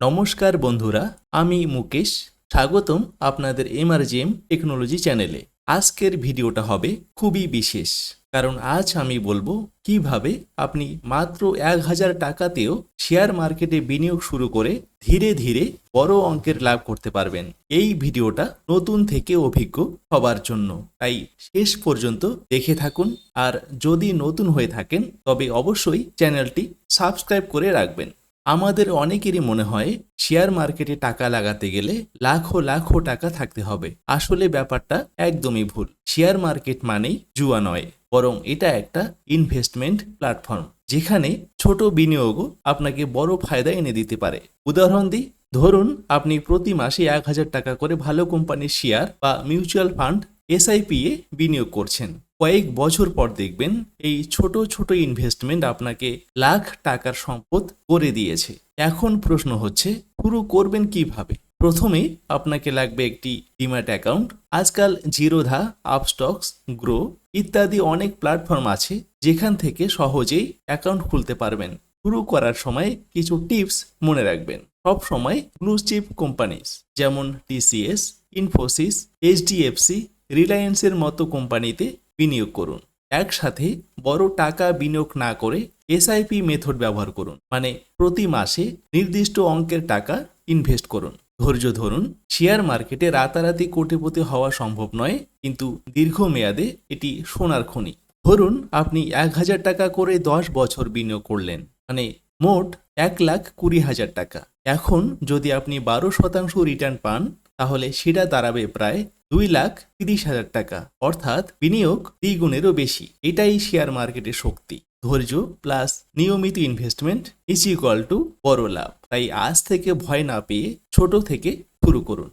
নমস্কার বন্ধুরা, আমি মুকেশ। স্বাগতম আপনাদের এমআরজিএম টেকনোলজি চ্যানেলে। আজকের ভিডিওটা হবে খুবই বিশেষ, কারণ আজ আমি বলব কীভাবে আপনি মাত্র এক হাজার টাকাতেও শেয়ার মার্কেটে বিনিয়োগ শুরু করে ধীরে ধীরে বড় অঙ্কের লাভ করতে পারবেন। এই ভিডিওটা নতুন থেকে অভিজ্ঞ হবার জন্য। তাই শেষ পর্যন্ত দেখে থাকুন, আর যদি নতুন হয়ে থাকেন, তবে অবশ্যই চ্যানেলটি সাবস্ক্রাইব করে রাখবেন। আমাদের অনেকেরই মনে হয়, শেয়ার মার্কেটে টাকা লাগাতে গেলে লাখো লাখো টাকা থাকতে হবে। আসলে ব্যাপারটা একদমই ভুল। শেয়ার মার্কেট মানেই জুয়া নয়, বরং এটা একটা ইনভেস্টমেন্ট প্ল্যাটফর্ম যেখানে ছোট বিনিয়োগও আপনাকে বড় ফায়দা এনে দিতে পারে। উদাহরণ দিই, ধরুন আপনি প্রতি মাসে এক হাজার টাকা করে ভালো কোম্পানির শেয়ার বা মিউচুয়াল ফান্ড এসআইপি এ বিনিয়োগ করছেন। কয়েক বছর পর দেখবেন এই ছোট ছোট ইনভেস্টমেন্ট আপনাকে লাখ টাকার সম্পদ করে দিয়েছে। এখন প্রশ্ন হচ্ছে, শুরু করবেন কীভাবে? প্রথমে আপনাকে লাগবে একটি ডিম্যাট অ্যাকাউন্ট আজকাল জিরোধা আপস্টক্স গ্রো ইত্যাদি অনেক প্ল্যাটফর্ম আছে, যেখান থেকে সহজেই অ্যাকাউন্ট খুলতে পারবেন। শুরু করার সময় কিছু টিপস মনে রাখবেন। সব সময় ব্লু চিপ কোম্পানিজ যেমন টিসিএস ইনফোসিস এইচডিএফসি রিলায়েন্সের মতো কোম্পানিতে বিনিয়োগ করুন। একসাথে বড় টাকা বিনিয়োগ না করে এসআইপি মেথড ব্যবহার করুন। মানে প্রতি মাসে নির্দিষ্ট অঙ্কের টাকা ইনভেস্ট করুন। ধৈর্য ধরুন শেয়ার মার্কেটে রাতারাতি কোটিপতি হওয়া সম্ভব নয়, কিন্তু দীর্ঘমেয়াদে এটি সোনার খনি। ধরুন, আপনি এক হাজার টাকা করে দশ বছর বিনিয়োগ করলেন। মানে মোট এক লাখ কুড়ি হাজার টাকা। এখন যদি আপনি বারো শতাংশ রিটার্ন পান তাহলে সেটা দাঁড়াবে প্রায় দুই লাখ তিরিশ হাজার টাকা। অর্থাৎ বিনিয়োগ দ্বিগুণেরও বেশি। এটাই শেয়ার মার্কেটের শক্তি। ধৈর্য প্লাস নিয়মিত ইনভেস্টমেন্ট ইজ ইকুয়াল টু বড় লাভ। তাই আজ থেকে ভয় না পেয়ে ছোট থেকে শুরু করুন।